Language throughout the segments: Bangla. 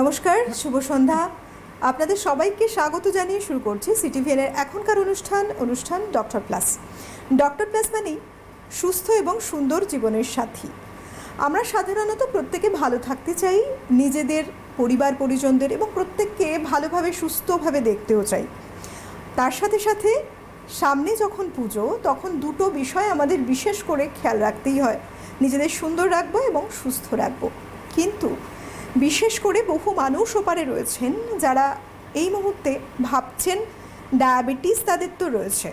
নমস্কার, শুভ সন্ধ্যা। আপনাদের সবাইকে স্বাগত জানিয়ে শুরু করছি সিটিভিএনের এখনকার অনুষ্ঠান অনুষ্ঠান ডক্টর প্লাস। ডক্টর প্লাস মানেই সুস্থ এবং সুন্দর জীবনের সাথী। আমরা সাধারণত প্রত্যেকে ভালো থাকতে চাই, নিজেদের পরিবার, পরিজনদের এবং প্রত্যেককে ভালোভাবে, সুস্থভাবে দেখতেও চাই। তার সাথে সাথে সামনে যখন পুজো, তখন দুটো বিষয় আমাদের বিশেষ করে খেয়াল রাখতেই হয়। নিজেদের সুন্দর রাখব এবং সুস্থ রাখব। কিন্তু বিশেষ করে বহু মানুষ ওপারে রয়েছেন যারা এই মুহূর্তে ভাবছেন ডায়াবেটিস তাদের তো রয়েছে।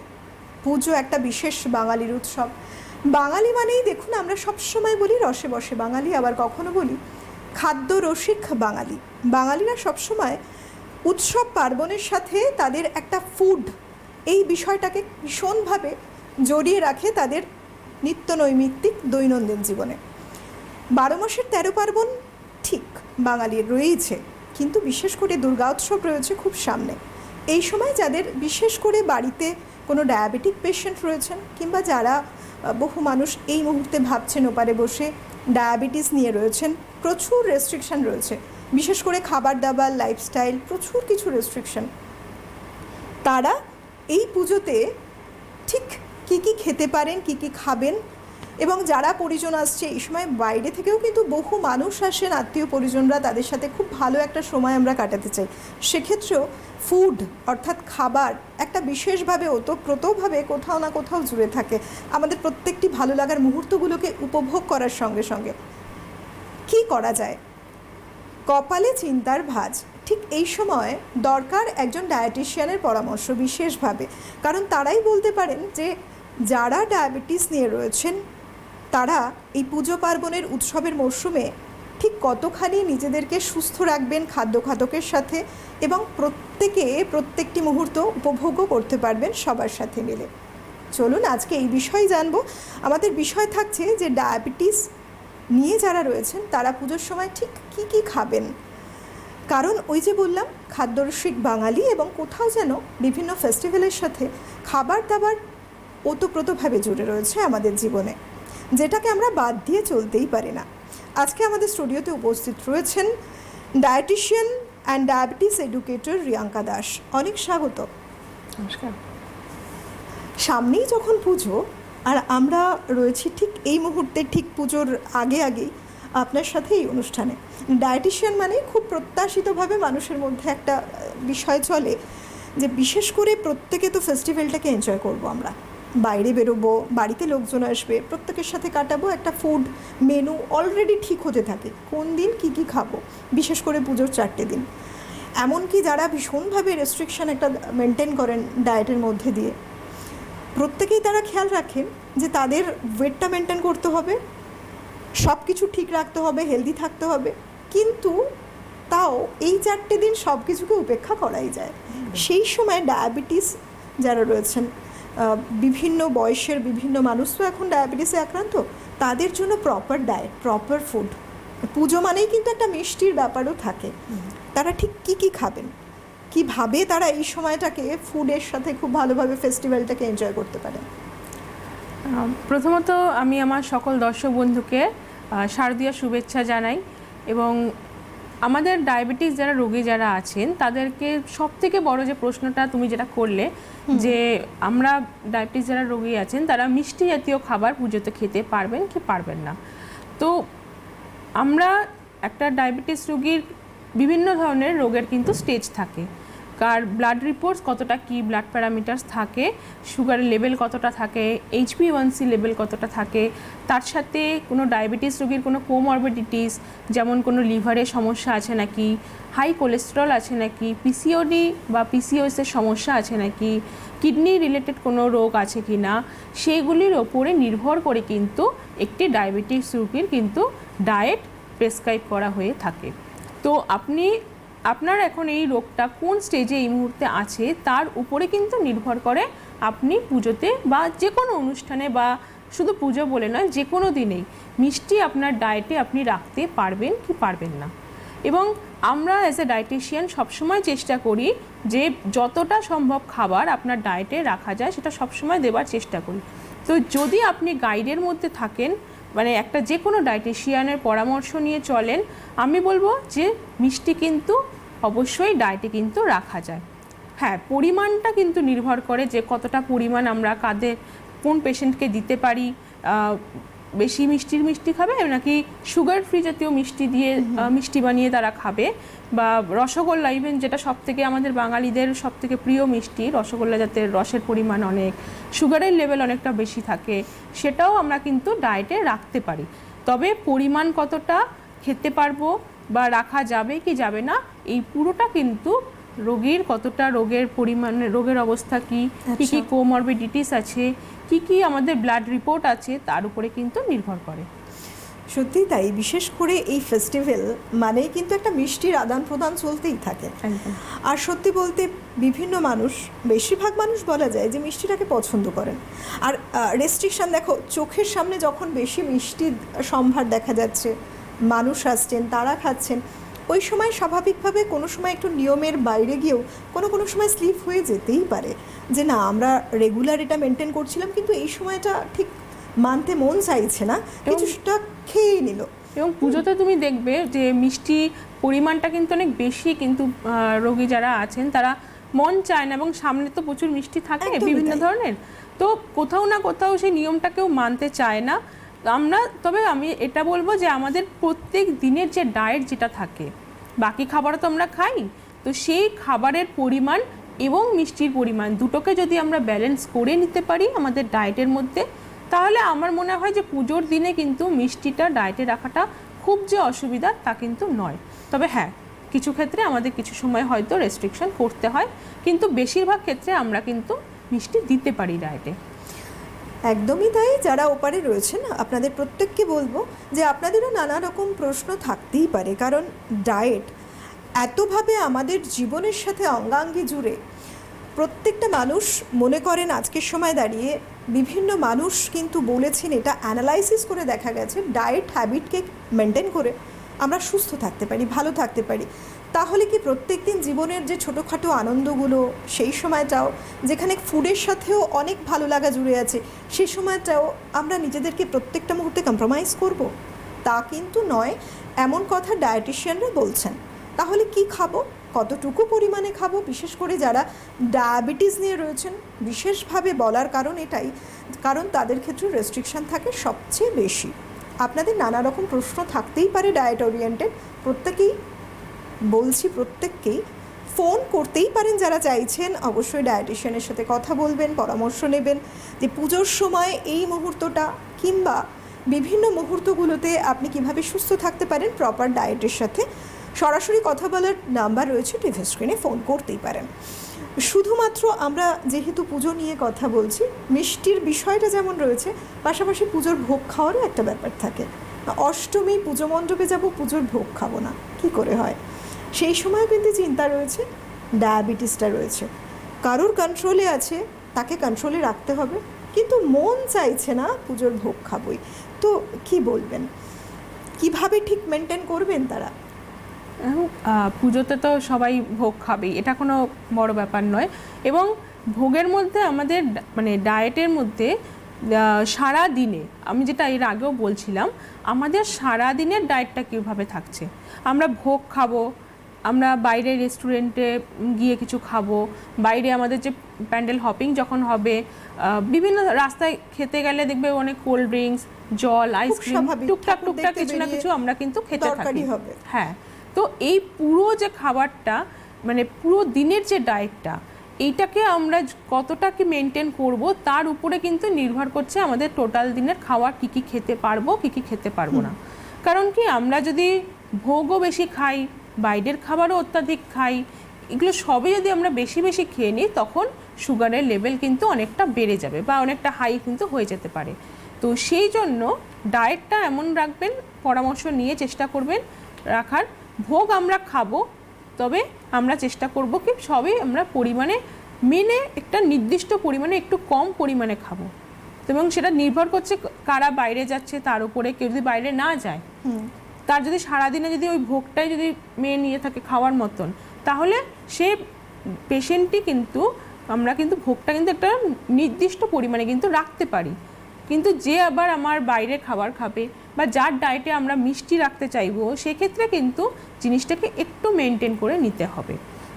পুজো একটা বিশেষ বাঙালির উৎসব। বাঙালি মানেই দেখুন আমরা সবসময় বলি রসে বসে। বাঙালি আবার কখনো বলি খাদ্য রসিক বাঙালি। বাঙালিরা সবসময় উৎসব পার্বণের সাথে তাদের একটা ফুড এই বিষয়টাকে ভীষণভাবে জড়িয়ে রাখে তাদের নিত্য নৈমিত্তিক দৈনন্দিন জীবনে। বারো মাসের তেরো পার্বণ ঠিক। বাঙালির রয়েছে কিন্তু বিশেষ করে দুর্গা উৎসব রয়েছে খুব সামনে। এই সময় যাদের বিশেষ করে বাড়িতে কোনো ডায়াবেটিক পেশেন্ট রয়েছেন কিংবা যারা বহু মানুষ এই মুহূর্তে ভাবছেন ওপারে বসে ডায়াবেটিস নিয়ে রয়েছেন, প্রচুর রেস্ট্রিকশন রয়েছে। বিশেষ করে খাবার দাবার লাইফস্টাইল প্রচুর কিছু রেস্ট্রিকশন তারা এই পুজোতে ঠিক কি কি খেতে পারেন, কি কি খাবেন এবং যারা পরিজন আসছে, এই সময় বাইরে থেকেও কিন্তু বহু মানুষ আসেন। আত্মীয় পরিজনরা তাদের সাথে খুব ভালো একটা সময় আমরা কাটাতে চাই। সেক্ষেত্রেও ফুড অর্থাৎ খাবার, একটা বিশেষভাবে ওতপ্রোতভাবে কোথাও না কোথাও জুড়ে থাকে। আমাদের প্রত্যেকটি ভালো লাগার মুহূর্তগুলোকে উপভোগ করার সঙ্গে সঙ্গে। কি করা যায়? কপালে চিন্তার ভাঁজ। ঠিক এই সময় দরকার একজন ডায়েটিশিয়ানের পরামর্শ বিশেষভাবে। কারণ তারাই বলতে পারেন যে, যারা ডায়াবেটিস নিয়ে রয়েছেন তারা এই পুজো পার্বণের উৎসবের মরশুমে ঠিক কতখানি নিজেদেরকে সুস্থ রাখবেন খাদ্য খাদকের সাথে এবং প্রত্যেকে প্রত্যেকটি মুহূর্ত উপভোগও করতে পারবেন সবার সাথে মিলে। চলুন আজকে এই বিষয়ে জানব। আমাদের বিষয় থাকছে যে ডায়াবেটিস নিয়ে যারা রয়েছেন, তারা পুজোর সময় ঠিক কি কি খাবেন? কারণ ওই যে বললাম, খাদ্যরসিক বাঙালি এবং কোথাও যেন বিভিন্ন ফেস্টিভ্যালের সাথে খাবার দাবার ওতপ্রোতভাবে জুড়ে রয়েছে আমাদের জীবনে। যেটাকে আমরা বাদ দিয়ে চলতেই পারি না। আজকে আমাদের স্টুডিওতে উপস্থিত রয়েছেন dietician and diabetes educator Riyanka Das. অনেক স্বাগত। নমস্কার। সামনেই যখন পুজো আর আমরা রয়েছি ঠিক এই মুহূর্তে ঠিক পুজোর আগে আগেই আপনার সাথে এই অনুষ্ঠানে। ডায়েটিশিয়ান মানে খুব প্রত্যাশিতভাবে মানুষের মধ্যে একটা বিষয় চলে যে বিশেষ করে প্রত্যেকে তো ফেস্টিভ্যালটাকে এনজয় করব আমরা। বাইরে বেরোবো বাড়িতে লোকজন আসবে প্রত্যেকের সাথে কাটাবো একটা ফুড মেনু অলরেডি ঠিক হতে থাকে। কোন দিন কি কি খাব? বিশেষ করে পুজোর চারটে দিন। এমনকি যারা ভীষণভাবে রেস্ট্রিকশন একটা মেনটেন করেন ডায়েটের মধ্যে দিয়ে প্রত্যেকেই তারা খেয়াল রাখেন যে তাদের ওয়েটটা মেনটেন করতে হবে সব কিছু ঠিক রাখতে হবে হেলদি থাকতে হবে কিন্তু তাও এই চারটে দিন সব কিছুকে উপেক্ষা করাই যায়। সেই সময় ডায়াবেটিস যারা রয়েছেন বিভিন্ন বয়সের বিভিন্ন মানুষ তো এখন ডায়াবেটিসে আক্রান্ত। তাদের জন্য প্রপার ডায়েট প্রপার ফুড পুজো মানেই কিন্তু একটা মিষ্টির ব্যাপারও থাকে। তারা ঠিক কি কি খাবেন? কীভাবে তারা এই সময়টাকে ফুডের সাথে খুব ভালোভাবে ফেস্টিভ্যালটাকে এনজয় করতে পারে প্রথমত আমি আমার সকল দর্শক বন্ধুকে শারদীয় শুভেচ্ছা জানাই এবং আমাদের ডায়াবেটিস যারা রোগী যারা আছেন তাদেরকে সব থেকে বড় যে প্রশ্নটা তুমি যেটা করলে যে আমরা ডায়াবেটিস যারা রোগী আছেন তারা মিষ্টি জাতীয় খাবার পুজোতে খেতে পারবেন কি পারবেন না। তো আমরা একটা ডায়াবেটিস রোগীর বিভিন্ন ধরনের রোগের কিন্তু স্টেজ থাকে। কার ব্লাড রিপোর্টস কতটা কি ব্লাড প্যারামিটার্স থাকে সুগারের লেভেল কতটা থাকে এইচপি ওয়ানসি লেভেল কতটা থাকে, তার সাথে কোনো ডায়াবেটিস রোগীর কোনো কোমরবিডিটিস যেমন কোনো লিভারের সমস্যা আছে নাকি হাই কোলেস্টেরল আছে নাকি পিসিওডি বা পিসিওএসের সমস্যা আছে নাকি কিডনি রিলেটেড কোনো রোগ আছে কি না সেগুলির ওপরে নির্ভর করে কিন্তু একটি ডায়াবেটিস রোগীর কিন্তু ডায়েট প্রেসক্রাইব করা হয়ে থাকে। তো আপনি আপনার এখন এই রোগটা কোন স্টেজে এই মুহূর্তে আছে, তার উপরে কিন্তু নির্ভর করে আপনি পুজোতে বা যে কোনো অনুষ্ঠানে বা শুধু পুজো বলে নয়, যে কোনো দিনেই মিষ্টি আপনার ডায়েটে আপনি রাখতে পারবেন কি পারবেন না। এবং আমরা অ্যাজ এ ডায়েটিশিয়ান সবসময় চেষ্টা করি যে যতটা সম্ভব খাবার আপনার ডায়েটে রাখা যায়, সেটা সবসময় দেওয়ার চেষ্টা করি। তো যদি আপনি গাইডের মধ্যে থাকেন মানে একটা যে কোনো ডায়েটিশিয়ানের পরামর্শ নিয়ে চলেন, আমি বলব যে মিষ্টি কিন্তু অবশ্যই ডায়েটে কিন্তু রাখা যায়। হ্যাঁ পরিমাণটা কিন্তু নির্ভর করে যে কতটা পরিমাণ আমরা কাদের কোন পেশেন্টকে দিতে পারি বেশি মিষ্টির মিষ্টি খাবে নাকি সুগার ফ্রি জাতীয় মিষ্টি দিয়ে মিষ্টি বানিয়ে তারা খাবে বা রসগোল্লা ইভেন যেটা সব থেকে আমাদের বাঙালিদের সব থেকে প্রিয় মিষ্টি রসগোল্লা যাতে রসের পরিমাণ অনেক সুগারের লেভেল অনেকটা বেশি থাকে সেটাও আমরা কিন্তু ডায়েটে রাখতে পারি। তবে পরিমাণ কতটা খেতে পারব বা রাখা যাবে কি যাবে না এই পুরোটা কিন্তু রোগীর কতটা রোগের পরিমাণ রোগের অবস্থা কি কি কি। কোমরবিডিটিস আছে কি কি আমাদের ব্লাড রিপোর্ট আছে তার উপরে কিন্তু নির্ভর করে। সত্যি তাই বিশেষ করে এই ফেস্টিভ্যাল মানে কিন্তু একটা মিষ্টির আদান প্রদান চলতেই থাকে। আর সত্যি বলতে বিভিন্ন মানুষ বেশিরভাগ মানুষ বলা যায় যে মিষ্টিটাকে পছন্দ করেন। আর রেস্ট্রিকশন দেখো চোখের সামনে যখন বেশি মিষ্টির সম্ভার দেখা যাচ্ছে মানুষ আসছেন তারা খাচ্ছেন ওই সময় স্বাভাবিকভাবে কোনো সময় একটু নিয়মের বাইরে গিয়েও কোনো কোনো সময় স্লিপ হয়ে যেতেই পারে। যে না আমরা রেগুলার এটা মেনটেন করছিলাম কিন্তু এই সময়টা ঠিক মানতে মন চাইছে না কিছুটা খেয়েই নিল। এবং পুজোতে তুমি দেখবে যে মিষ্টি পরিমাণটা কিন্তু অনেক বেশি কিন্তু রোগী যারা আছেন তারা মন চায় না এবং সামনে তো প্রচুর মিষ্টি থাকে বিভিন্ন ধরনের। তো কোথাও না কোথাও সেই নিয়মটা কেউ মানতে চায় না। আমরা, তবে আমি এটা বলব যে আমাদের প্রত্যেক দিনের যে ডায়েট যেটা থাকে, বাকি খাবারও তো আমরা খাই, তো সেই খাবারের পরিমাণ এবং মিষ্টির পরিমাণ দুটোকে যদি আমরা ব্যালেন্স করে নিতে পারি আমাদের ডায়েটের মধ্যে, তাহলে আমার মনে হয় যে পুজোর দিনে কিন্তু মিষ্টিটা ডায়েটে রাখাটা খুব যে অসুবিধা তা কিন্তু নয়। তবে হ্যাঁ কিছু ক্ষেত্রে আমাদের কিছু সময় হয়তো রেস্ট্রিকশন করতে হয়, কিন্তু বেশিরভাগ ক্ষেত্রে আমরা কিন্তু মিষ্টি দিতে পারি ডায়েটে একদমই তাই, যারা ওপারে রয়েছেন, আপনাদের প্রত্যেককে বলব যে আপনাদেরও নানা রকম প্রশ্ন থাকতেই পারে। কারণ ডায়েট এতভাবে আমাদের জীবনের সাথে অঙ্গাঙ্গি জুড়ে প্রত্যেকটা মানুষ মনে করেন আজকের সময় দাঁড়িয়ে বিভিন্ন মানুষ কিন্তু বলেছেন, এটা অ্যানালাইসিস করে দেখা গেছে, ডায়েট হ্যাবিটকে মেনটেন করে আমরা সুস্থ থাকতে পারি, ভালো থাকতে পারি। তাহলে কি প্রত্যেক দিন জীবনের যে ছোটোখাটো আনন্দগুলো সেই সময়টাও, যেখানে ফুডের সাথেও অনেক ভালো লাগা জুড়ে আছে সেই সময়টাও আমরা নিজেদেরকে প্রত্যেকটা মুহূর্তে কম্প্রোমাইজ করব? তা কিন্তু নয়, এমন কথা ডায়েটিশিয়ানরা বলছেন। তাহলে কি খাব? কতটুকু পরিমাণে খাব? বিশেষ করে যারা ডায়াবেটিস নিয়ে রয়েছেন, বিশেষভাবে বলার কারণ এটাই, কারণ তাদের ক্ষেত্রে রেস্ট্রিকশন থাকে সবচেয়ে বেশি। আপনাদের নানা রকম প্রশ্ন থাকতেই পারে ডায়েট ওরিয়েন্টেড প্রত্যেকেই বলছি প্রত্যেককেই ফোন করতেই পারেন যারা চাইছেন। অবশ্যই ডায়েটিশিয়ানের সাথে কথা বলবেন, পরামর্শ নেবেন যে পুজোর সময় এই মুহূর্তটা কিংবা বিভিন্ন মুহূর্তগুলোতে আপনি কীভাবে সুস্থ থাকতে পারেন প্রপার ডায়েটের সাথে সরাসরি কথা বলার নাম্বার রয়েছে টিভি স্ক্রিনে ফোন করতেই পারেন। শুধুমাত্র আমরা যেহেতু পুজো নিয়ে কথা বলছি, মিষ্টির বিষয়টা যেমন রয়েছে, পাশাপাশি পুজোর ভোগ খাওয়ারও একটা ব্যাপার থাকে। অষ্টমী পুজো মণ্ডপে যাব, পুজোর ভোগ খাব না, কি করে হয়? সেই সময় কিন্তু চিন্তা রয়েছে, ডায়াবেটিসটা রয়েছে। কারোর কন্ট্রোলে আছে, তাকে কন্ট্রোলে রাখতে হবে। কিন্তু মন চাইছে না পুজোর ভোগ খাবই। তো কি বলবেন? কীভাবে ঠিক মেনটেন করবেন তারা? পুজোতে তো সবাই ভোগ খাবেই, এটা কোনো বড় ব্যাপার নয়। এবং ভোগের মধ্যে আমাদের মানে ডায়েটের মধ্যে সারা দিনে আমি যেটা এর আগেও বলছিলাম, আমাদের সারা দিনের ডায়েটটা কীভাবে থাকছে? আমরা ভোগ খাব আমরা বাইরে রেস্টুরেন্টে গিয়ে কিছু খাব বাইরে আমাদের যে প্যান্ডেল হপিং যখন হবে বিভিন্ন রাস্তায় খেতে গেলে দেখবে অনেক কোল্ড ড্রিঙ্কস জল আইসক্রিম টুকটাক টুকটাক কিছু না কিছু আমরা কিন্তু খেতে থাকি। হ্যাঁ তো এই পুরো যে খাবারটা মানে পুরো দিনের যে ডায়েটটা এইটাকে আমরা কতটা কি মেনটেন করব তার উপরে কিন্তু নির্ভর করছে আমাদের টোটাল দিনের খাবার কি কি খেতে পারব কি কি খেতে পারব না। কারণ কি আমরা যদি ভোগও বেশি খাই বাইরের খাবারও অত্যাধিক খাই। এগুলো সবই যদি আমরা বেশি বেশি খেয়ে নিই, তখন সুগারের লেভেল কিন্তু অনেকটা বেড়ে যাবে বা অনেকটা হাই কিন্তু হয়ে যেতে পারে। তো সেই জন্য ডায়েটটা এমন রাখবেন, পরামর্শ নিয়ে চেষ্টা করবেন রাখার। ভোগ আমরা খাব, তবে আমরা চেষ্টা করব কি সবই আমরা পরিমাণে মেনে একটা নির্দিষ্ট পরিমাণে একটু কম পরিমাণে খাব। এবং সেটা নির্ভর করছে কারা বাইরে যাচ্ছে, তার উপরে কেউ যদি বাইরে না যায়। তার যদি সারাদিনে যদি ওই ভোগটাই যদি মেয়ে নিয়ে থাকে খাওয়ার মতন, তাহলে সে পেশেন্টটি কিন্তু, আমরা কিন্তু ভোগটা কিন্তু একটা নির্দিষ্ট পরিমাণে কিন্তু রাখতে পারি। কিন্তু যে আবার আমার বাইরে খাবার খাবে বা যার ডায়েটে আমরা মিষ্টি রাখতে চাইব, সেক্ষেত্রে কিন্তু জিনিসটাকে একটু মেনটেন করে নিতে হবে।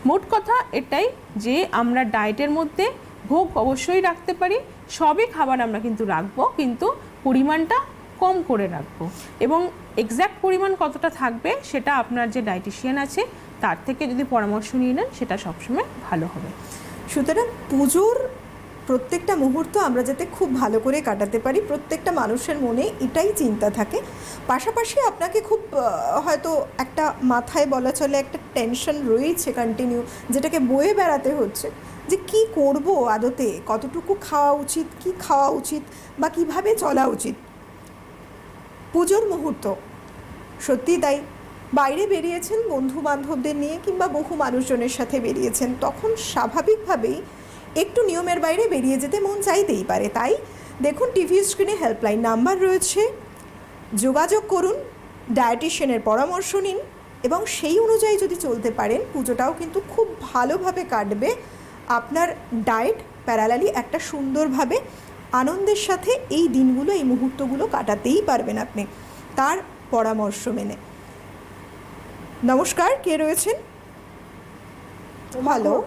মোট কথা এটাই যে আমরা ডায়েটের মধ্যে ভোগ অবশ্যই রাখতে পারি, সবই খাবার আমরা কিন্তু রাখব, কিন্তু পরিমাণটা কম করে রাখব। এবং এক্স্যাক্ট পরিমাণ কতটা থাকবে সেটা আপনার যে ডায়েটিশিয়ান আছে, তার থেকে যদি পরামর্শ নিয়ে নেন, সেটা সবসময় ভালো হবে। সুতরাং পুজোর প্রত্যেকটা মুহূর্ত আমরা যাতে খুব ভালো করে কাটাতে পারি, প্রত্যেকটা মানুষের মনে এটাই চিন্তা থাকে। পাশাপাশি আপনাকে খুব হয়তো একটা মাথায় বলা চলে একটা টেনশন রয়েছে কন্টিনিউ যেটাকে বয়ে বেড়াতে হচ্ছে, যে কি করব আদতে, কতটুকু খাওয়া উচিত, কি খাওয়া উচিত, বা কীভাবে চলা উচিত। পুজোর মুহূর্ত। সত্যি তাই। বাইরে বেরিয়েছেন বন্ধু বান্ধবদের নিয়ে কিংবা বহু মানুষজনের সাথে বেরিয়েছেন। তখন স্বাভাবিকভাবেই একটু নিয়মের বাইরে বেরিয়ে যেতে মন চাইতেই পারে, তাই? দেখুন টিভি স্ক্রিনে হেল্পলাইন নাম্বার রয়েছে। যোগাযোগ করুন, ডায়েটিশিয়ানের পরামর্শ নিন এবং সেই অনুযায়ী যদি চলতে পারেন, পুজোটাও কিন্তু খুব ভালোভাবে কাটবে। আপনার ডায়েট প্যারালালি একটা সুন্দরভাবে আনন্দের সাথে এই দিনগুলো এই মুহূর্তগুলো কাটাতেই পারবেন আপনি। তার পরামর্শ মেনে। নমস্কার কে রয়েছেন? হ্যালো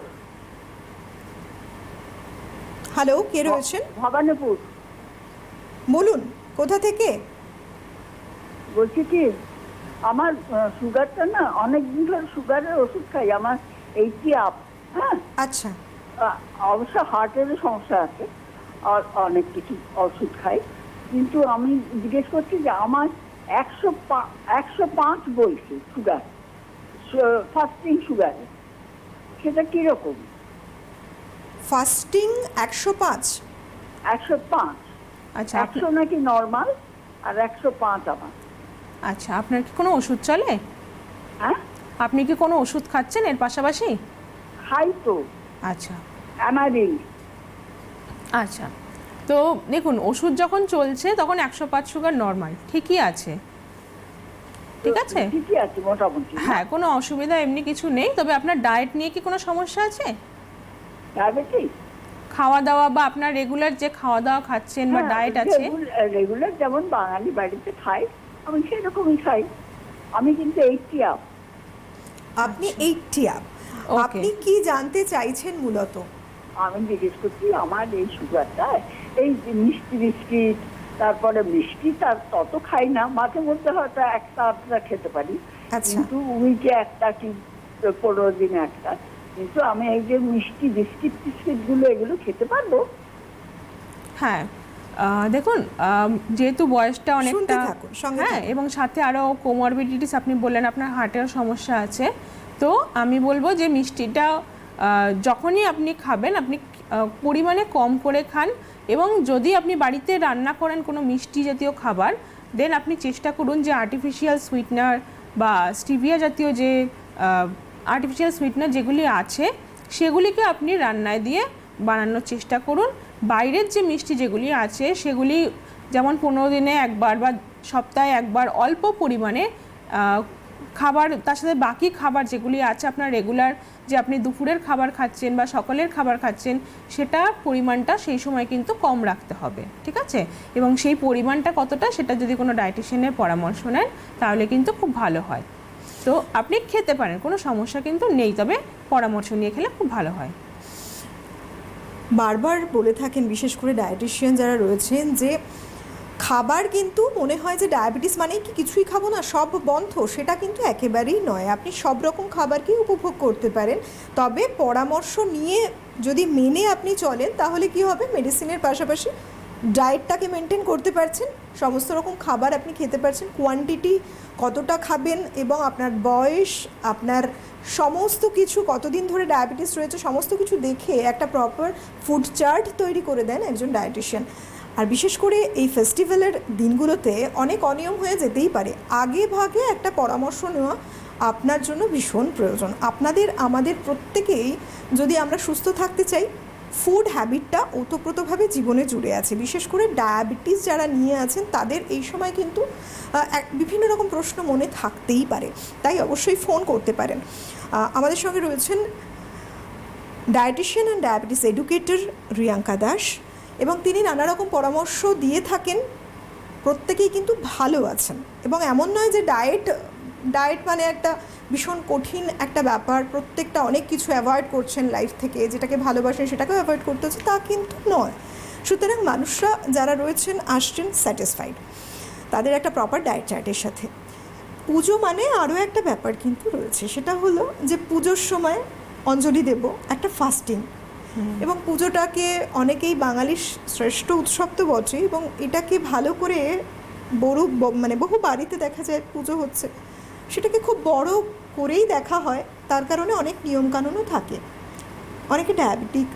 হ্যালো কে রয়েছেন? ভবানীপুর। বলুন কোথা থেকে? বলছি কি আমার সুগারটা না অনেক দিন ধরে সুগারের ওষুধ খাই। আমার এইটি আপ হ্যাঁ? আচ্ছা। অবশ্য হার্টেরও সমস্যা আছে। অনেক কিছু ওষুধ খাই। কিন্তু আমি জিজ্ঞেস করছি যে আমার একশো একশো পাঁচ বলছে সুগার ফাস্টিং সুগারে সেটা কীরকম? ফাস্টিং একশো পাঁচ? একশো পাঁচ। আচ্ছা একশো নাকি নর্মাল আর একশো পাঁচ আমার। আচ্ছা আপনার কি কোনো ওষুধ চলে? হ্যাঁ? আপনি কি কোনো ওষুধ খাচ্ছেন এর পাশাপাশি? খাই তো। আচ্ছা। অ্যামারিল আচ্ছা। তো দেখুন ওষুধ যখন চলছে তখন একশো পাঁচ সুগার নর্মাল ঠিকই আছে। ঠিক আছে? ঠিকই আছে মোটামুটি। হ্যাঁ কোনো অসুবিধা এমনি কিছু নেই তবে আপনার ডায়েট নিয়ে কি কোনো সমস্যা আছে? ডায়াবেটিস খাওয়া দাওয়া বা আপনার রেগুলার যে খাওয়া দাওয়া খাচ্ছেন হ্যাঁ, বা ডায়েট আছে রেগুলার যেমন বাঙালি বাড়িতে খাই আমি সেরকমই খাই। আমি কিন্তু এইটটি আপ আপনি এইটটি আপ. আপনি কি জানতে চাইছেন মূলত? আমি জিজ্ঞেস করছি আমার এই সুগারটা এই যে মিষ্টি বিস্কিট তারপরে মিষ্টি তার তত খাই না মাঝে মধ্যে হয়তো একটা আধটা খেতে পারি। আচ্ছা। কিন্তু উইকে একটা কি পনেরো দিনে একটা। কিন্তু আমি এই যে মিষ্টি বিস্কিট টিস্কিটগুলো এগুলো খেতে পারব? হ্যাঁ। দেখুন যেহেতু বয়সটা অনেকটা থাকুন, হ্যাঁ এবং সাথে আরও কোমরবিডিটিস আপনি বললেন আপনার হার্টের সমস্যা আছে। তো আমি বলব যে মিষ্টিটা যখনই আপনি খাবেন, আপনি পরিমাণে কম করে খান এবং যদি আপনি বাড়িতে রান্না করেন কোনো মিষ্টি জাতীয় খাবার দেন আপনি চেষ্টা করুন যে আর্টিফিশিয়াল সুইটনার বা স্টিভিয়া জাতীয় যে আর্টিফিশিয়াল সুইটনার যেগুলি আছে, সেগুলিকে আপনি রান্নায় দিয়ে বানানোর চেষ্টা করুন। বাইরের যে মিষ্টি যেগুলি আছে, সেগুলি যেমন পনেরো দিনে একবার বা সপ্তাহে একবার অল্প পরিমাণে খাবার, তার সাথে বাকি খাবার যেগুলি আছে, আপনার রেগুলার যে আপনি দুপুরের খাবার খাচ্ছেন বা সকালের খাবার খাচ্ছেন, সেটা পরিমাণটা সেই সময় কিন্তু কম রাখতে হবে, ঠিক আছে? এবং সেই পরিমাণটা কতটা সেটা যদি কোনো ডায়েটিশিয়ানের পরামর্শ নেন, তাহলে কিন্তু খুব ভালো হয়। তো আপনি খেতে পারেন, কোনো সমস্যা কিন্তু নেই, তবে পরামর্শ নিয়ে খেলে খুব ভালো হয়। বারবার বলে থাকেন, বিশেষ করে ডায়েটিশিয়ান যারা রয়েছেন, যে খাবার কিন্তু মনে হয় যে ডায়াবেটিস মানেই কি কিছুই খাব না, সব বন্ধ। সেটা কিন্তু একেবারেই নয়। আপনি সব রকম খাবারকেই উপভোগ করতে পারেন। তবে পরামর্শ নিয়ে যদি মেনে আপনি চলেন, তাহলে কি হবে? মেডিসিনের পাশাপাশি ডায়েটটাকে মেনটেন করতে পারছেন। সমস্ত রকম খাবার আপনি খেতে পারছেন। কোয়ান্টিটি কতটা খাবেন এবং আপনার বয়স, আপনার সমস্ত কিছু, কতদিন ধরে ডায়াবেটিস রয়েছে, সমস্ত কিছু দেখে একটা প্রপার ফুড চার্ট তৈরি করে দেন একজন ডায়েটিশিয়ান আর বিশেষ করে এই ফেস্টিভ্যালের দিনগুলোতে অনেক অনিয়ম হয়ে যেতেই পারে। আগে ভাগে একটা পরামর্শ নেওয়া আপনার জন্য ভীষণ প্রয়োজন। আপনাদের, আমাদের প্রত্যেকেই যদি আমরা সুস্থ থাকতে চাই ফুড হ্যাবিটটা ওতপ্রোতভাবে জীবনে জুড়ে আছে। বিশেষ করে ডায়াবেটিস যারা নিয়ে আছেন, তাদের এই সময় কিন্তু বিভিন্ন রকম প্রশ্ন মনে থাকতেই পারে। তাই অবশ্যই ফোন করতে পারেন। আমাদের সঙ্গে রয়েছেন dietician and diabetes educator Riyanka Das. এবং তিনি নানা রকম পরামর্শ দিয়ে থাকেন। প্রত্যেকেই কিন্তু ভালো আছেন। এবং এমন নয় যে ডায়েট ডায়েট মানে একটা ভীষণ কঠিন একটা ব্যাপার। প্রত্যেকটা অনেক কিছু অ্যাভয়েড করছেন লাইফ থেকে, যেটাকে ভালোবাসেন সেটাকেও অ্যাভয়েড করতে হচ্ছে, তা কিন্তু নয়। সুতরাং মানুষরা যারা রয়েছেন আসছেন স্যাটিসফাইড। তাদের একটা প্রপার ডায়েট চার্টের সাথে। পুজো মানে আরও একটা ব্যাপার কিন্তু রয়েছে। সেটা হলো যে পুজোর সময় অঞ্জলি দেব, একটা ফাস্টিং এবং পুজোটাকে অনেকেই বাঙালির শ্রেষ্ঠ উৎসব তো বটে এবং এটাকে ভালো করে বড় মানে বহু বাড়িতে দেখা যায় পুজো হচ্ছে। সেটাকে খুব বড় করেই দেখা হয়, তার কারণে অনেক নিয়মকানুনও থাকে। অনেকে ডায়াবেটিক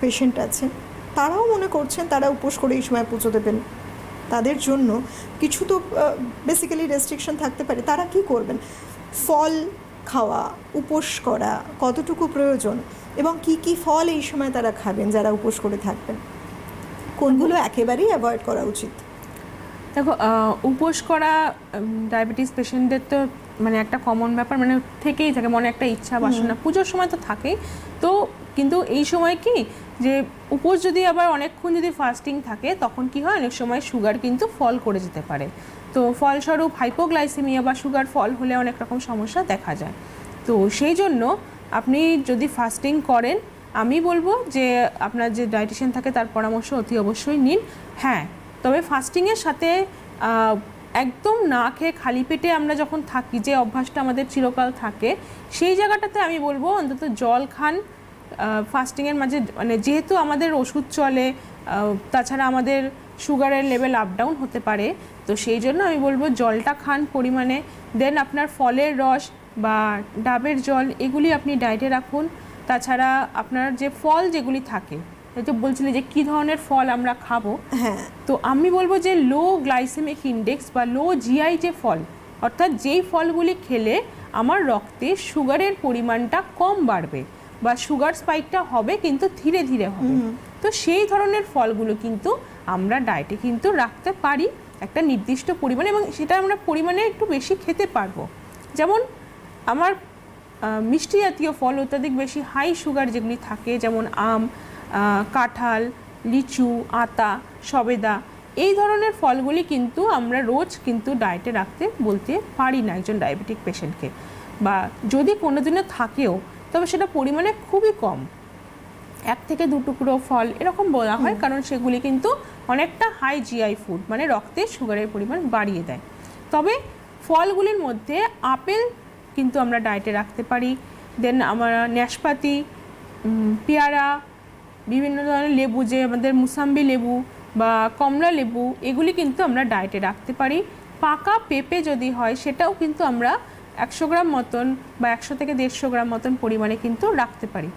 পেশেন্ট আছে, তারাও মনে করছেন তারা উপোস করে এই সময় পুজো দেবেন। তাদের জন্য কিছু তো বেসিক্যালি রেস্ট্রিকশন থাকতে পারে। তারা কি করবেন? ফল খাওয়া, উপোস করা, কতটুকু প্রয়োজন? এবং কি কি ফল এই সময় তারা খাবেন যারা উপোস করে থাকবেন? কোনগুলো একেবারেই অ্যাভয়েড করা উচিত? দেখো উপোস করা ডায়াবেটিস পেশেন্টদের তো মানে একটা কমন ব্যাপার মানে থেকেই থাকে মনে একটা ইচ্ছা বাসনা। পুজোর সময় তো থাকেই। তো কিন্তু এই সময় কি যে উপোস যদি আবার অনেকক্ষণ যদি ফাস্টিং থাকে তখন কি হয়? অনেক সময় সুগার কিন্তু ফল করে যেতে পারে। তো ফলস্বরূপ হাইপোগ্লাইসেমিয়া বা সুগার ফল হলে অনেক রকম সমস্যা দেখা যায়। তো সেই জন্য আপনি যদি ফাস্টিং করেন, আমি বলব যে আপনার যে ডায়েটিশিয়ান থাকে তার পরামর্শ অতি অবশ্যই নিন। হ্যাঁ তবে ফাস্টিংয়ের সাথে একদম না খেয়ে খালি পেটে আমরা যখন থাকি, যে অভ্যাসটা আমাদের চিরকাল থাকে, সেই জায়গাটাতে আমি বলব অন্তত জল খান। ফাস্টিংয়ের মাঝে মানে যেহেতু আমাদের ওষুধ চলে তাছাড়া আমাদের সুগারের লেভেল আপ ডাউন হতে পারে, তো সেই জন্য আমি বলব জলটা খান পরিমাণে। দেন আপনার ফলের রস বা ডাবের জল এগুলি আপনি ডায়েটে রাখুন। তাছাড়া আপনার যে ফল যেগুলি থাকে তো বলছিলেন যে কী ধরনের ফল আমরা খাব? হ্যাঁ। তো আমি বলব যে লো গ্লাইসেমিক ইন্ডেক্স বা লো জিআই যে ফল অর্থাৎ যেই ফলগুলি খেলে আমার রক্তে সুগারের পরিমাণটা কম বাড়বে বা সুগার স্পাইকটা হবে কিন্তু ধীরে ধীরে হবে। তো সেই ধরনের ফলগুলো কিন্তু আমরা ডায়েটে কিন্তু রাখতে পারি। একটা নির্দিষ্ট পরিমাণে এবং সেটা আমরা পরিমাণে একটু বেশি খেতে পারব। যেমন আমার মিষ্টি জাতীয় ফল অত্যাধিক বেশি হাই সুগার যেগুলি থাকে যেমন আম কাঁঠাল লিচু আতা সবেদা এই ধরনের ফলগুলি কিন্তু আমরা রোজ কিন্তু ডায়েটে রাখতে বলতে পারি না একজন ডায়াবেটিক পেশেন্টকে বা যদি কোনো দিনে থাকেও তবে সেটা পরিমাণে খুবই কম। এক থেকে দু টুকরো ফল এরকম বলা হয় কারণ সেগুলি কিন্তু অনেকটা হাই জিআই ফুড মানে রক্তে সুগারের পরিমাণ বাড়িয়ে দেয়। তবে ফলগুলির মধ্যে আপেল কিন্তু আমরা ডায়েটে রাখতে পারি। দেন আমরা নাশপাতি উম, পেয়ারা বিভিন্ন ধরনের লেবু যে আমাদের মুসাম্বি লেবু বা কমলা লেবু এগুলি কিন্তু আমরা ডায়েটে রাখতে পারি। পাকা পেঁপে যদি হয় সেটাও কিন্তু আমরা একশো গ্রাম মতন বা একশো থেকে দেড়শো গ্রাম মতন পরিমাণে কিন্তু রাখতে পারি।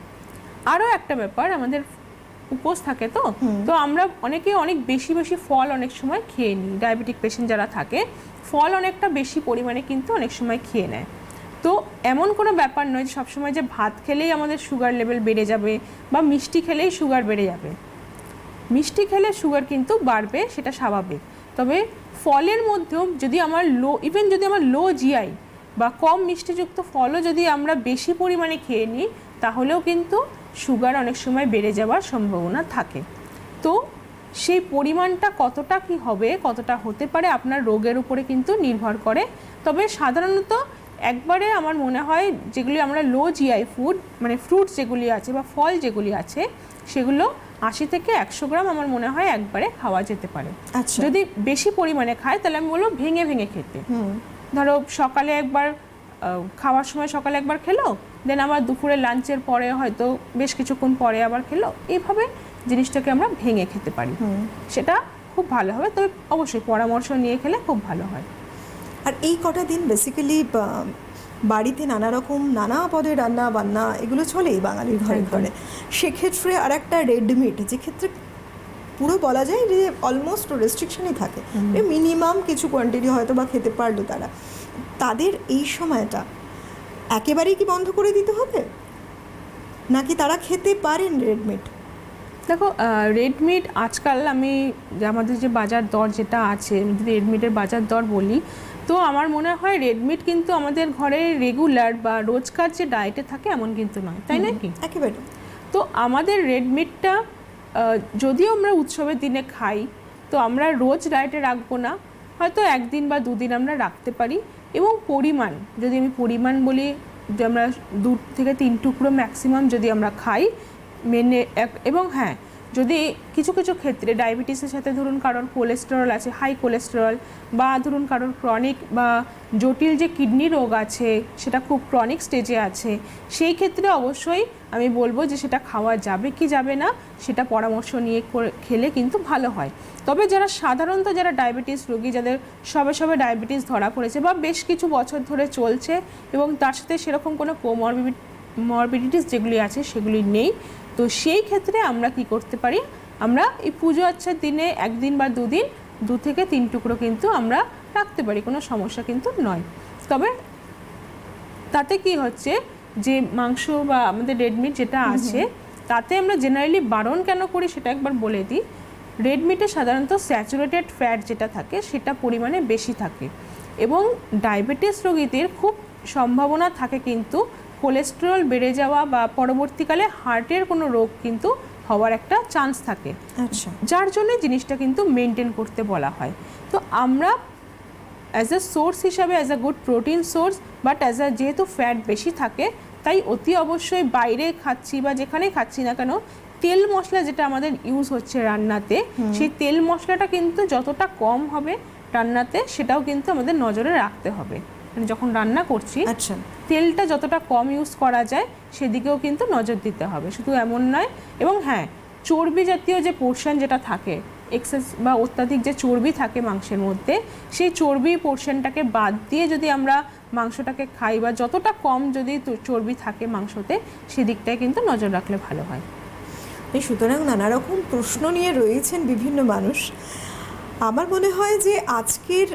আরও একটা ব্যাপার আমাদের উপোস থাকে তো? তো আমরা অনেকে অনেক বেশি বেশি ফল অনেক সময় খেয়ে নিই। ডায়াবেটিক পেশেন্ট যারা থাকে ফল অনেকটা বেশি পরিমাণে কিন্তু অনেক সময় খেয়ে নেয়। তো এমন কোনো ব্যাপার নয় যে সবসময় যে ভাত খেলেই আমাদের সুগার লেভেল বেড়ে যাবে বা মিষ্টি খেলেই সুগার বেড়ে যাবে। মিষ্টি খেলে সুগার কিন্তু বাড়বে, সেটা স্বাভাবিক। তবে ফলের মধ্যেও যদি আমার লো ইভেন যদি আমার লো জিআই বা কম মিষ্টিযুক্ত ফলও যদি আমরা বেশি পরিমাণে খেয়ে নিই, তাহলেও কিন্তু সুগার অনেক সময় বেড়ে যাওয়ার সম্ভাবনা থাকে। তো সেই পরিমাণটা কতটা কি হবে, কতটা হতে পারে আপনার রোগের উপরে কিন্তু নির্ভর করে। তবে সাধারণত একবারে আমার মনে হয় যেগুলি আমরা লো জিআই ফুড মানে ফ্রুটস যেগুলি আছে বা ফল যেগুলি আছে সেগুলো আশি থেকে একশো গ্রাম আমার মনে হয় একবারে খাওয়া যেতে পারে। আচ্ছা। যদি বেশি পরিমাণে খায় তাহলে আমি বলব ভেঙে ভেঙে খেতে। ধরো সকালে একবার খাওয়ার সময় সকালে একবার খেলো দেন আবার দুপুরে লাঞ্চের পরে হয়তো বেশ কিছুক্ষণ পরে আবার খেলো এইভাবে জিনিসটাকে আমরা ভেঙে খেতে পারি। সেটা খুব ভালো হবে তবে অবশ্যই পরামর্শ নিয়ে খেলে খুব ভালো হয়। আর এই কটা দিন বেসিক্যালি বাড়িতে নানা রকম নানা পদের রান্না বান্না এগুলো চলেই বাঙালির ঘরে ঘরে। সেক্ষেত্রে আর একটা রেডমিট যেক্ষেত্রে পুরো বলা যায় যে অলমোস্ট রেস্ট্রিকশনই থাকে। মিনিমাম কিছু কোয়ান্টিটি হয়তো বা খেতে পারল তারা। তাদের এই সময়টা একেবারেই কি বন্ধ করে দিতে হবে? নাকি তারা খেতে পারেন রেডমিট দেখো রেডমিট আজকাল আমি আমাদের যে বাজার দর যেটা আছে যদি রেডমিটের বাজার দর বলি তো আমার মনে হয় রেডমিট কিন্তু আমাদের ঘরে রেগুলার বা রোজকার যে ডায়েটে থাকে এমন কিন্তু নয় তাই নাকি একেবারে। তো আমাদের রেডমিটটা যদিও আমরা উৎসবের দিনে খাই তো আমরা রোজ ডায়েটে রাখব না হয়তো একদিন বা দুদিন আমরা রাখতে পারি এবং পরিমাণ যদি আমি পরিমাণ বলি যে আমরা দু থেকে তিন টুকরো ম্যাক্সিমাম যদি আমরা খাই মেনে এবং হ্যাঁ যদি কিছু কিছু ক্ষেত্রে ডায়াবেটিসের সাথে ধরুন কারোর কোলেস্টেরল আছে হাই কোলেস্টেরল বা ধরুন কারোর ক্রনিক বা জটিল যে কিডনি রোগ আছে, সেটা খুব ক্রনিক স্টেজে আছে, সেই ক্ষেত্রে অবশ্যই আমি বলব যে সেটা খাওয়া যাবে কি যাবে না, সেটা পরামর্শ নিয়ে খেলে কিন্তু ভালো হয়। তবে যারা সাধারণত যারা ডায়াবেটিস রোগী, যাদের সবে সবে ডায়াবেটিস ধরা পড়েছে বা বেশ কিছু বছর ধরে চলছে এবং তার সাথে সেরকম কোনো কোমরবিড মরবিডিটিস যেগুলি আছে, সেগুলি নেই তো সেই ক্ষেত্রে আমরা কি করতে পারি? আমরা এই পুজো আচ্ছার দিনে একদিন বা দুদিন দু থেকে তিন টুকরো কিন্তু আমরা রাখতে পারি কোনো সমস্যা কিন্তু নয়। তবে তাতে কি হচ্ছে যে মাংস বা আমাদের রেডমিট যেটা আছে তাতে আমরা জেনারেলি বারণ কেন করি সেটা একবার বলে দিই। রেডমিটে সাধারণত স্যাচুরেটেড ফ্যাট যেটা থাকে সেটা পরিমাণে বেশি থাকে এবং ডায়াবেটিস রোগীদের খুব সম্ভাবনা থাকে কিন্তু কোলেস্টেরল বেড়ে যাওয়া বা পরবর্তীকালে হার্টের কোনো রোগ কিন্তু হওয়ার একটা চান্স থাকে। আচ্ছা। যার জন্য জিনিসটা কিন্তু মেনটেন করতে বলা হয়। তো আমরা অ্যাজ আ সোর্স হিসাবে as a good protein source but as a যেহেতু ফ্যাট বেশি থাকে তাই অতি অবশ্যই বাইরে খাচ্ছি বা যেখানেই খাচ্ছি না কেন তেল মশলা যেটা আমাদের ইউজ হচ্ছে রান্নাতে সেই তেল মশলাটা কিন্তু যতটা কম হবে রান্নাতে সেটাও কিন্তু আমাদের নজরে রাখতে হবে। মানে যখন রান্না করছি আচ্ছা। তেলটা যতটা কম ইউজ করা যায় সেদিকেও কিন্তু নজর দিতে হবে। শুধু এমন নয় এবং হ্যাঁ চর্বি জাতীয় যে পোর্শন যেটা থাকে এক্সেস বা অত্যাধিক যে চর্বি থাকে মাংসের মধ্যে সেই চর্বি পোর্শনটাকে বাদ দিয়ে যদি আমরা মাংসটাকে খাই বা যতটা কম যদি চর্বি থাকে মাংসতে সেদিকটায় কিন্তু নজর রাখলে ভালো হয়। এই সুতরাং নানা রকম প্রশ্ন নিয়ে রয়েছেন বিভিন্ন মানুষ। আমার মনে হয় যে আজকের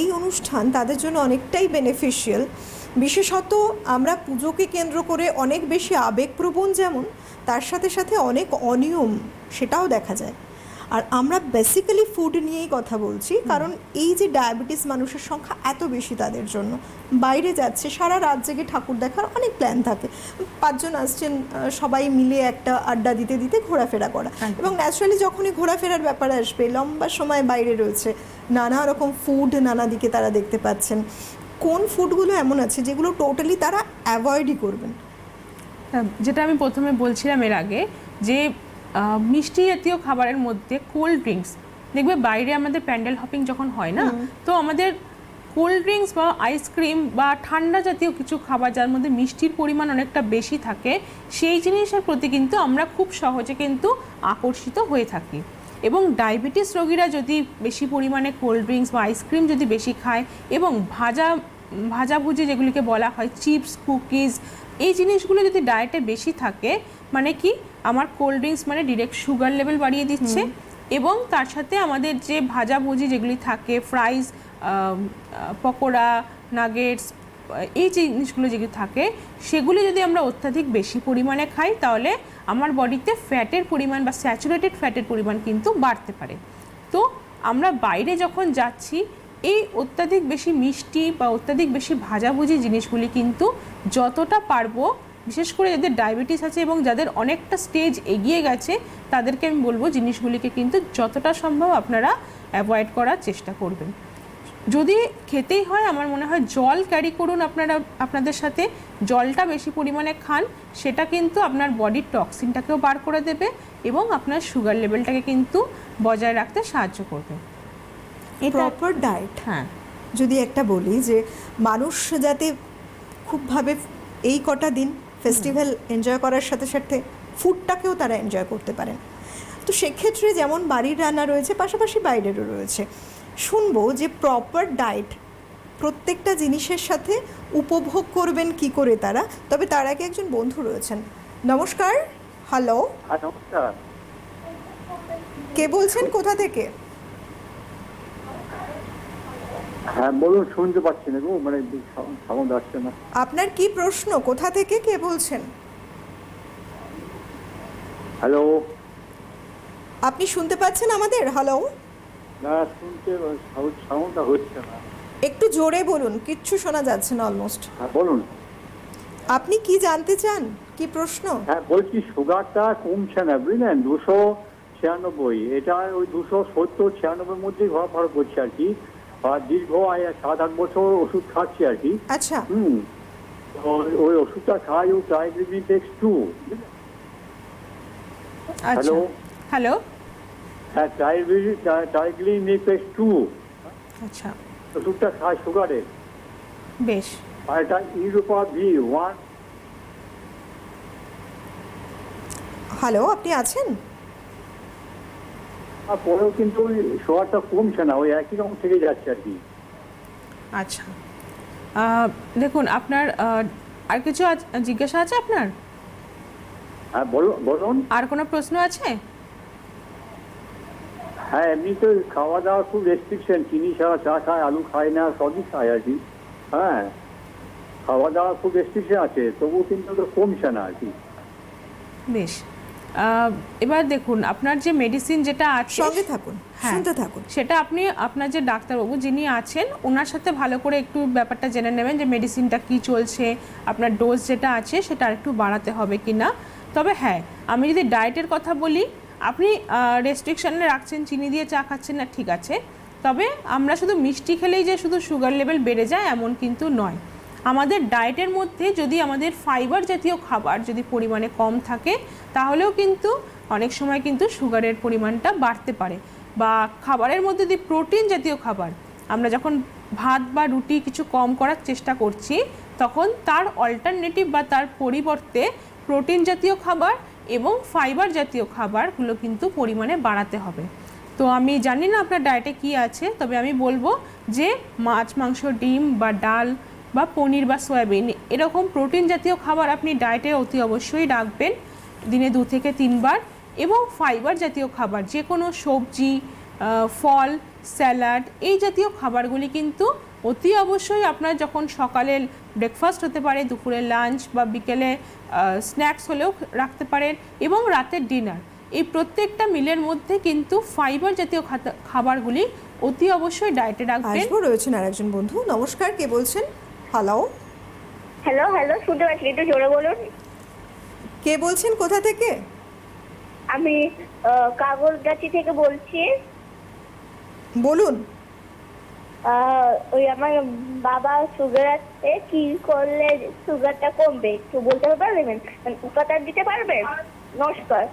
এই অনুষ্ঠান তাদের জন্য অনেকটাই বেনিফিশিয়াল বিশেষত আমরা পুজোকে কেন্দ্র করে অনেক বেশি আবেগপ্রবণ যেমন, তার সাথে সাথে অনেক অনিয়ম সেটাও দেখা যায়। আর আমরা বেসিক্যালি ফুড নিয়েই কথা বলছি কারণ এই যে ডায়াবেটিস মানুষের সংখ্যা এত বেশি তাদের জন্য। বাইরে যাচ্ছে সারা রাত জেগে ঠাকুর দেখার অনেক প্ল্যান থাকে। পাঁচজন আসছেন সবাই মিলে একটা আড্ডা দিতে দিতে ঘোরাফেরা করা। এবং ন্যাচারালি যখনই ঘোরাফেরার ব্যাপার আসবে লম্বা সময় বাইরে রয়েছে নানা রকম ফুড নানা দিকে তারা দেখতে পাচ্ছেন। কোন ফুডগুলো এমন আছে যেগুলো টোটালি তারা অ্যাভয়েডই করবেন? যেটা আমি প্রথমে বলছিলাম এর আগে যে মিষ্টি জাতীয় খাবারের মধ্যে কোল্ড ড্রিঙ্কস দেখবে বাইরে আমাদের প্যান্ডেল হপিং যখন হয় না তো আমাদের কোল্ড ড্রিঙ্কস বা আইসক্রিম বা ঠান্ডা জাতীয় কিছু খাবার যার মধ্যে মিষ্টির পরিমাণ অনেকটা বেশি থাকে সেই জিনিসের প্রতি কিন্তু আমরা খুব সহজে কিন্তু আকর্ষিত হয়ে থাকি। এবং ডায়াবেটিস রোগীরা যদি বেশি পরিমাণে কোল্ড ড্রিঙ্কস বা আইসক্রিম যদি বেশি খায় এবং ভাজা ভাজাভুজি যেগুলিকে বলা হয় চিপস কুকিজ এই জিনিসগুলো যদি ডায়েটে বেশি থাকে মানে কি? আমার কোল্ড ড্রিঙ্কস মানে ডিরেক্ট সুগার লেভেল বাড়িয়ে দিচ্ছে এবং তার সাথে আমাদের যে ভাজাভুজি যেগুলি থাকে ফ্রাইজ পকোড়া নাগেটস এই জিনিসগুলো যেগুলি থাকে সেগুলি যদি আমরা অত্যাধিক বেশি পরিমাণে খাই তাহলে আমার বডিতে ফ্যাটের পরিমাণ বা স্যাচুরেটেড ফ্যাটের পরিমাণ কিন্তু বাড়তে পারে। তো আমরা বাইরে যখন যাচ্ছি এই অত্যাধিক বেশি মিষ্টি বা অত্যাধিক বেশি ভাজাভুজি জিনিসগুলি কিন্তু যতটা পারব, বিশেষ করে যাদের ডায়াবেটিস আছে এবং যাদের অনেকটা স্টেজ এগিয়ে গেছে, তাদেরকে আমি বলব জিনিসগুলিকে কিন্তু যতটা সম্ভব আপনারা অ্যাভয়েড করার চেষ্টা করবেন। যদি খেতেই হয়, আমার মনে হয় জল ক্যারি করুন আপনারা, আপনাদের সাথে। জলটা বেশি পরিমাণে খান, সেটা কিন্তু আপনার বডির টক্সিনটাকেও বার করে দেবে এবং আপনার সুগার লেভেলটাকে কিন্তু বজায় রাখতে সাহায্য করবে। প্রপার ডায়েট হ্যাঁ। যদি একটা বলি যে মানুষ যাতে খুবভাবে এই কটা দিন ফেস্টিভ্যাল এনজয় করার সাথে সাথে ফুডটাকেও তারা এনজয় করতে পারেন। তো সেক্ষেত্রে যেমন বাড়ির রান্না রয়েছে পাশাপাশি বাইরেরও রয়েছে। শুনব যে প্রপার ডায়েট প্রত্যেকটা জিনিসের সাথে উপভোগ করবেন কি করে তারা? তবে তার আগে একজন বন্ধু রয়েছেন। নমস্কার হ্যালো হ্যাঁ নমস্কার। কে বলছেন? কোথা থেকে? হ্যাঁ বলুন শুনতে পাচ্ছি না গো মানে সাউন্ড আসছে না। আপনার কি প্রশ্ন? কোথা থেকে কে বলছেন? হ্যালো? আপনি শুনতে পাচ্ছেন আমাদের? হ্যালো? না শুনতে সাউন্ডটা হচ্ছে না। একটু জোরে বলুন কিচ্ছু শোনা যাচ্ছে না অলমোস্ট হ্যাঁ বলুন। আপনি কি জানতে চান? কি প্রশ্ন? হ্যাঁ বলছি সুগারটা কমছে না বুঝলেন? দুশো ছিয়ানব্বই এটা ওই দুশো সত্তর ছিয়ানব্বই মধ্যেই ঘর করছে আর কি। দীর্ঘ আয়- সাত আট বছর ওষুধ খাচ্ছি আর কি। আচ্ছা। হুম। ওই ওষুধটা খাই ও ট্রাইগ্লিমিটেক্স টু আচ্ছা। হ্যালো? হ্যালো? হ্যাঁ ট্রাইগ্লিমিটেক্স টু আচ্ছা। ওষুধটা খাই সুগারের বেশ। আর এটা ইউরোপা ভি ওয়ান হ্যালো আপনি আছেন? পরেও কিন্তু ওই সুগারটা কমছে না ওই একই রকম থেকে যাচ্ছে আর কি। আচ্ছা। দেখুন আপনার আর কিছু জিজ্ঞাসা আছে আপনার? হ্যাঁ বলুন বলুন। আর কোনো প্রশ্ন আছে? হ্যাঁ এমনি তো খাওয়া দাওয়া খুব রেস্ট্রিকশন চিনি ছাড়া চা খায় আলু খায় না সবই খায় আর কি। হ্যাঁ খাওয়া দাওয়া খুব রেস্ট্রিকশন আছে তবুও কিন্তু কমছে না আর কি। বেশ। এবার দেখুন আপনার যে মেডিসিন যেটা আছে সঙ্গে থাকুন হ্যাঁ। শুনতে থাকুন। সেটা আপনি আপনার যে ডাক্তারবাবু যিনি আছেন ওনার সাথে ভালো করে একটু ব্যাপারটা জেনে নেবেন যে মেডিসিনটা কি চলছে আপনার ডোজ যেটা আছে সেটা একটু বাড়াতে হবে কি না তবে হ্যাঁ আমি যদি ডায়েটের কথা বলি আপনি রেস্ট্রিকশনে রাখছেন চিনি দিয়ে চা খাচ্ছেন না ঠিক আছে। তবে আমরা শুধু মিষ্টি খেলেই যে শুধু সুগার লেভেল বেড়ে যায় এমন কিন্তু নয়। আমাদের ডায়েটের মধ্যে যদি আমাদের ফাইবার জাতীয় খাবার যদি পরিমাণে কম থাকে, তাহলেও কিন্তু অনেক সময় কিন্তু সুগারের পরিমাণটা বাড়তে পারে। বা খাবারের মধ্যে যদি প্রোটিন জাতীয় খাবার, আমরা যখন ভাত বা রুটি কিছু কম করার চেষ্টা করছি, তখন তার অল্টারনেটিভ বা তার পরিবর্তে প্রোটিন জাতীয় খাবার এবং ফাইবার জাতীয় খাবারগুলো কিন্তু পরিমাণে বাড়াতে হবে। তো আমি জানি না আপনার ডায়েটে কি আছে, তবে আমি বলব যে মাছ, মাংস, ডিম বা ডাল বা পনির বা সয়াবিন, এরকম প্রোটিন জাতীয় খাবার আপনি ডায়েটে অতি অবশ্যই রাখবেন দিনে দু থেকে তিনবার এবং ফাইবার জাতীয় খাবার যে কোনো সবজি ফল স্যালাড এই জাতীয় খাবারগুলি কিন্তু অতি অবশ্যই আপনার যখন সকালে ব্রেকফাস্ট হতে পারে, দুপুরে লাঞ্চ বা বিকেলে স্ন্যাক্স হলেও রাখতে পারেন এবং রাতের ডিনার এই প্রত্যেকটা মিলের মধ্যে কিন্তু ফাইবার জাতীয় খাবারগুলি অতি অবশ্যই ডায়েটে রাখবেন। রয়েছেন আর একজন বন্ধু। নমস্কার, কে বলছেন? হ্যালো হ্যালো হ্যালো শুনতে পাচ্ছি একটু জোরে বলুন। কে বলছেন কোথা থেকে? আমি কাগজগাছি থেকে বলছি। বলুন। আহ, ওই আমার বাবা সুগার আছে কি করলে সুগারটা কমবে? একটু বলতে পারবেন উপাদান দিতে পারবেন নমস্কার।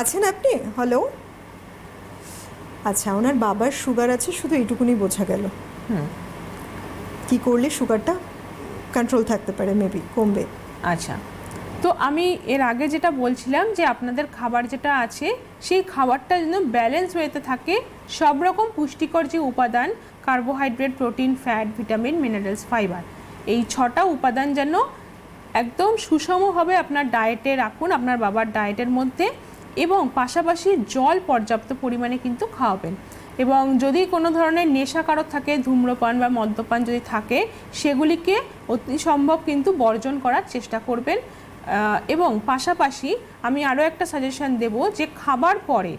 আছেন আপনি? হ্যালো আচ্ছা ওনার বাবার সুগার আছে শুধু এইটুকুনি বোঝা গেল। কি করলে সুগারটা কন্ট্রোল থাকতে পারে মেবি কমবে। আচ্ছা। তো আমি এর আগে যেটা বলছিলাম যে আপনাদের খাবার যেটা আছে, সেই খাবারটা যেন ব্যালেন্স ওয়েতে থাকে, সব রকম পুষ্টিকর যে উপাদান carbohydrate protein fat vitamin minerals fibre এই ছটা উপাদান যেন একদম সুষমভাবে আপনার ডায়েটে রাখুন, আপনার বাবার ডায়েটের মধ্যে, এবং পাশাপাশি জল পর্যাপ্ত পরিমাণে কিন্তু খাওয়াবেন। এবং যদি কোনো ধরনের নেশা কারও থাকে, ধূম্রপান বা মদ্যপান যদি থাকে, সেগুলিকে অতি সম্ভব কিন্তু বর্জন করার চেষ্টা করবেন। এবং পাশাপাশি আমি আরও একটা সাজেশন দেব যে খাবার পরে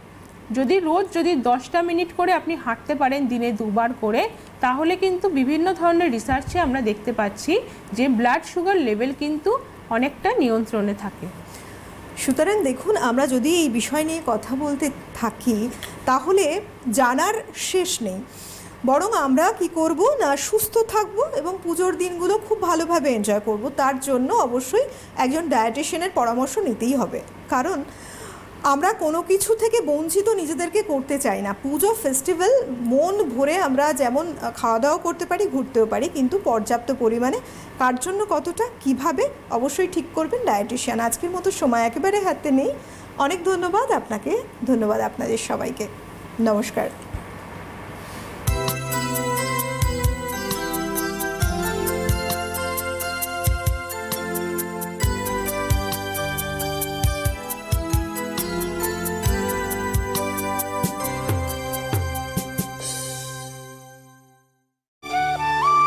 যদি রোজ যদি দশটা মিনিট করে আপনি হাঁটতে পারেন দিনে দুবার করে, তাহলে কিন্তু বিভিন্ন ধরনের রিসার্চে আমরা দেখতে পাচ্ছি যে ব্লাড সুগার লেভেল কিন্তু অনেকটা নিয়ন্ত্রণে থাকে। সুতরাং দেখুন, আমরা যদি এই বিষয় নিয়ে কথা বলতে থাকি, তাহলে জানার শেষ নেই। বরং আমরা কি করব? না, সুস্থ থাকব এবং পুজোর দিনগুলো খুব ভালোভাবে এনজয় করব। তার জন্য অবশ্যই একজন ডায়েটিশিয়ানের পরামর্শ নিতেই হবে। কারণ আমরা কোনো কিছু থেকে বঞ্চিত নিজেদেরকে করতে চাই না। পুজো ফেস্টিভ্যাল মন ভরে আমরা যেমন খাওয়া দাওয়া করতে পারি, ঘুরতেও পারি, কিন্তু পর্যাপ্ত পরিমাণে। কার জন্য কতটা, কীভাবে, অবশ্যই ঠিক করবেন ডায়েটিশিয়ান আজকের মতো সময় একেবারে হাতে নেই। অনেক ধন্যবাদ আপনাকে, ধন্যবাদ আপনাদের সবাইকে। নমস্কার।